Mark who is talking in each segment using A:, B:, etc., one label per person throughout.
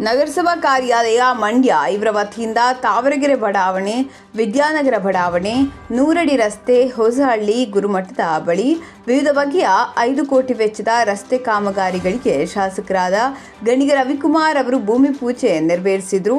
A: ನಗರಸಭಾ ಕಾರ್ಯಾಲಯ, ಮಂಡ್ಯ, ಇವರ ವತಿಯಿಂದ ತಾವರಗೆರೆ ಬಡಾವಣೆ, ವಿದ್ಯಾನಗರ ಬಡಾವಣೆ, ನೂರಡಿ ರಸ್ತೆ, ಹೊಸಹಳ್ಳಿ, ಗುರುಮಠದ ಬಳಿ ವಿವಿಧ ಬಗೆಯ ಐದು ಕೋಟಿ ವೆಚ್ಚದ ರಸ್ತೆ ಕಾಮಗಾರಿಗಳಿಗೆ ಶಾಸಕರಾದ ಗಣಿಗ ರವಿಕುಮಾರ್ ಅವರು ಭೂಮಿ ಪೂಜೆ ನೆರವೇರಿಸಿದರು.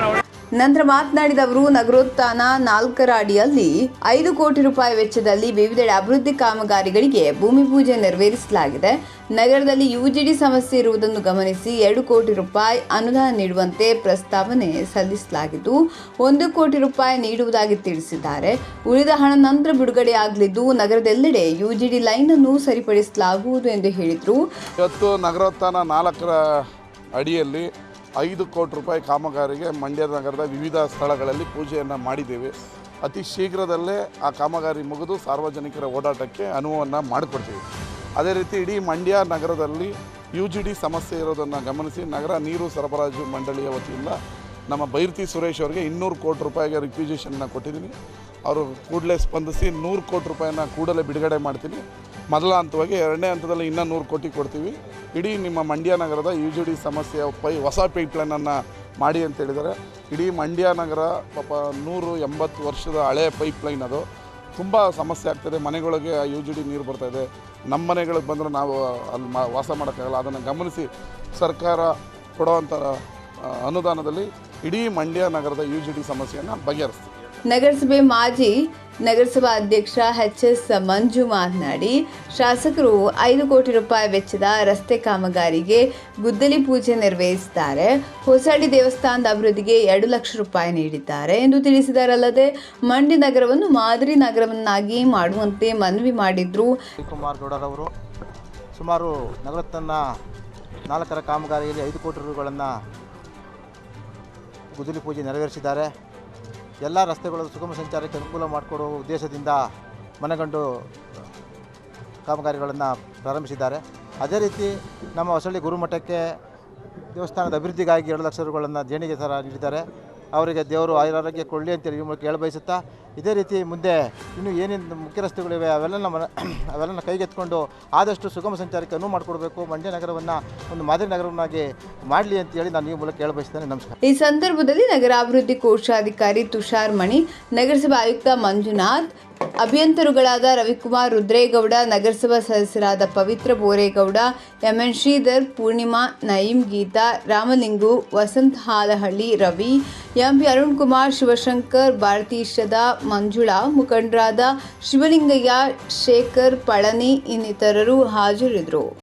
B: ಹರ್ಷ
A: ನಂತರ ಮಾತನಾಡಿದ ಅವರು, ನಗರೋತ್ಥಾನ ನಾಲ್ಕರ ಅಡಿಯಲ್ಲಿ ಐದು ಕೋಟಿ ರೂಪಾಯಿ ವೆಚ್ಚದಲ್ಲಿ ವಿವಿಧೆಡೆ ಅಭಿವೃದ್ಧಿ ಕಾಮಗಾರಿಗಳಿಗೆ ಭೂಮಿ ಪೂಜೆ ನೆರವೇರಿಸಲಾಗಿದೆ. ನಗರದಲ್ಲಿ ಯುಜಿಡಿ ಸಮಸ್ಯೆ ಇರುವುದನ್ನು ಗಮನಿಸಿ ಎರಡು ಕೋಟಿ ರೂಪಾಯಿ ಅನುದಾನ ನೀಡುವಂತೆ ಪ್ರಸ್ತಾವನೆ ಸಲ್ಲಿಸಲಾಗಿದ್ದು, ಒಂದು ಕೋಟಿ ರೂಪಾಯಿ ನೀಡುವುದಾಗಿ ತಿಳಿಸಿದ್ದಾರೆ. ಉಳಿದ ಹಣ ನಂತರ ಬಿಡುಗಡೆಯಾಗಲಿದ್ದು ನಗರದೆಲ್ಲೆಡೆ ಯುಜಿಡಿ ಲೈನ್ ಅನ್ನು ಸರಿಪಡಿಸಲಾಗುವುದು ಎಂದು ಹೇಳಿದರು.
C: ಇವತ್ತು ನಗರೋತ್ಥಾನ ನಾಲ್ಕರ ಅಡಿಯಲ್ಲಿ ಐದು ಕೋಟಿ ರೂಪಾಯಿ ಕಾಮಗಾರಿಗೆ ಮಂಡ್ಯ ನಗರದ ವಿವಿಧ ಸ್ಥಳಗಳಲ್ಲಿ ಪೂಜೆಯನ್ನು ಮಾಡಿದ್ದೇವೆ. ಅತಿ ಶೀಘ್ರದಲ್ಲೇ ಆ ಕಾಮಗಾರಿ ಮುಗಿದು ಸಾರ್ವಜನಿಕರ ಓಡಾಟಕ್ಕೆ ಅನುವನ್ನು ಮಾಡಿಕೊಡ್ತೀವಿ. ಅದೇ ರೀತಿ ಇಡೀ ಮಂಡ್ಯ ನಗರದಲ್ಲಿ ಯು ಜಿ ಡಿ ಸಮಸ್ಯೆ ಇರೋದನ್ನು ಗಮನಿಸಿ ನಗರ ನೀರು ಸರಬರಾಜು ಮಂಡಳಿಯ ವತಿಯಿಂದ ನಮ್ಮ ಬೈರ್ತಿ ಸುರೇಶ್ ಅವರಿಗೆ ಇನ್ನೂರು ಕೋಟಿ ರೂಪಾಯಿಗೆ ರಿಕ್ವಿಜೇಷನ್ನ ಕೊಟ್ಟಿದ್ದೀನಿ. ಅವರು ಕೂಡಲೇ ಸ್ಪಂದಿಸಿ ನೂರು ಕೋಟಿ ರೂಪಾಯಿನ ಕೂಡಲೇ ಬಿಡುಗಡೆ ಮಾಡ್ತೀನಿ. ಮೊದಲ ಹಂತವಾಗಿ ಎರಡನೇ ಹಂತದಲ್ಲಿ ಇನ್ನೂ ನೂರು ಕೋಟಿ ಕೊಡ್ತೀವಿ. ಇಡೀ ನಿಮ್ಮ ಮಂಡ್ಯ ನಗರದ ಯು ಜಿ ಡಿ ಸಮಸ್ಯೆ ಪೈ ಹೊಸ ಪೈಪ್ಲೈನನ್ನು ಮಾಡಿ ಅಂತ ಹೇಳಿದ್ದಾರೆ. ಇಡೀ ಮಂಡ್ಯ ನಗರ ಪಾಪ ನೂರು ಎಂಬತ್ತು ವರ್ಷದ ಹಳೆ ಪೈಪ್ಲೈನ್ ಅದು. ತುಂಬ ಸಮಸ್ಯೆ ಆಗ್ತದೆ. ಮನೆಗಳಿಗೆ ಯು ಜಿ ಡಿ ನೀರು ಬರ್ತಾಯಿದೆ ನಮ್ಮ ಮನೆಗಳಿಗೆ ಬಂದರೆ ನಾವು ಅಲ್ಲಿ ಮಾ ವಾಸ ಮಾಡೋಕ್ಕಾಗಲ್ಲ. ಅದನ್ನು ಗಮನಿಸಿ ಸರ್ಕಾರ ಕೊಡುವಂಥ ಅನುದಾನದಲ್ಲಿ ಇಡೀ ಮಂಡ್ಯ ನಗರದ ಯು ಜಿ ಡಿ ಸಮಸ್ಯೆಯನ್ನು ಬಗೆಹರಿಸ್ತೀವಿ
A: ನಗರಸಭೆ ಮಾಜಿ ನಗರಸಭಾ ಅಧ್ಯಕ್ಷ ಎಚ್ ಎಸ್ ಮಂಜು ಮಾತನಾಡಿ, ಶಾಸಕರು ಐದು ಕೋಟಿ ರೂಪಾಯಿ ವೆಚ್ಚದ ರಸ್ತೆ ಕಾಮಗಾರಿಗೆ ಗುದ್ದಲಿ ಪೂಜೆ ನೆರವೇರಿಸಿದ್ದಾರೆ. ಹೊಸಳ್ಳಿ ದೇವಸ್ಥಾನದ ಅಭಿವೃದ್ಧಿಗೆ ಎರಡು ಲಕ್ಷ ರೂಪಾಯಿ ನೀಡಿದ್ದಾರೆ ಎಂದು ತಿಳಿಸಿದರಲ್ಲದೆ, ಮಂಡ್ಯ ನಗರವನ್ನು ಮಾದರಿ ನಗರವನ್ನಾಗಿ ಮಾಡುವಂತೆ ಮನವಿ ಮಾಡಿದ್ರು.
D: ಕುಮಾರ್ ಗೌಡರವರು ಸುಮಾರು ನಗರತ್ತನ್ನ ನಾಲ್ಕರ ಕಾಮಗಾರಿಯಲ್ಲಿ ಐದು ಕೋಟಿ ರೂಗಳನ್ನು ಗುದ್ದಲಿ ಪೂಜೆ ನೆರವೇರಿಸಿದ್ದಾರೆ. ಎಲ್ಲ ರಸ್ತೆಗಳ ಸುಗಮ ಸಂಚಾರಕ್ಕೆ ಅನುಕೂಲ ಮಾಡಿಕೊಡುವ ಉದ್ದೇಶದಿಂದ ಮನೆಗಂಡು ಕಾಮಗಾರಿಗಳನ್ನು ಪ್ರಾರಂಭಿಸಿದ್ದಾರೆ. ಅದೇ ರೀತಿ ನಮ್ಮ ಹೊಸಳ್ಳಿ ಗುರುಮಠಕ್ಕೆ ದೇವಸ್ಥಾನದ ಅಭಿವೃದ್ಧಿಗಾಗಿ ಎರಡು ಲಕ್ಷ ರೂಗಳನ್ನು ದೇಣಿಗೆ ಥರ ನೀಡಿದ್ದಾರೆ. ಅವರಿಗೆ ದೇವರು ಆಯುರಾರೋಗ್ಯ ಕೊಡಲಿ ಅಂತೇಳಿ ಈ ಮೂಲಕ ಹೇಳ ಬಯಸುತ್ತಾ, ಇದೇ ರೀತಿ ಮುಂದೆ ಇನ್ನೂ ಏನೇನು ಮುಖ್ಯ ರಸ್ತೆಗಳಿವೆ ಅವೆಲ್ಲ ನಮ್ಮ ಅವೆಲ್ಲ ಕೈಗೆತ್ಕೊಂಡು ಆದಷ್ಟು ಸುಗಮ ಸಂಚಾರಕ್ಕೆ ಅನುವು ಮಾಡಿಕೊಡಬೇಕು, ಮಂಡ್ಯ ನಗರವನ್ನು ಒಂದು ಮಾದರಿ ನಗರವನ್ನಾಗಿ ಮಾಡಲಿ ಅಂತೇಳಿ ನಾನು ಈ ಮೂಲಕ ಹೇಳ ಬಯಸ್ತೇನೆ. ನಮಸ್ಕಾರ.
A: ಈ ಸಂದರ್ಭದಲ್ಲಿ ನಗರಾಭಿವೃದ್ಧಿ ಕೋಶಾಧಿಕಾರಿ ತುಷಾರ್ ಮಣಿ, ನಗರಸಭಾ ಆಯುಕ್ತ ಮಂಜುನಾಥ್ ಅಭಿಯಂತರುಗಳಾದ ರವಿಕುಮಾರ್ ರುದ್ರೇಗೌಡ, ನಗರಸಭಾ ಸದಸ್ಯರಾದ ಪವಿತ್ರ ಬೋರೇಗೌಡ, ಎಂಎನ್ ಶ್ರೀಧರ್, ಪೂರ್ಣಿಮಾ, ನಯೀಂ, ಗೀತಾ, ರಾಮಲಿಂಗು, ವಸಂತ್ ಹಾಲಹಳ್ಳಿ, ರವಿ ಎಂಪಿ ಅರುಣ್ ಕುಮಾರ್ ಶಿವಶಂಕರ್ ಭಾರತೀಶದ ಮಂಜುಳಾ, ಮುಖಂಡರಾದ ಶಿವಲಿಂಗಯ್ಯ, ಶೇಖರ್, ಪಳನಿ ಇನ್ನಿತರರು ಹಾಜರಿದ್ದರು.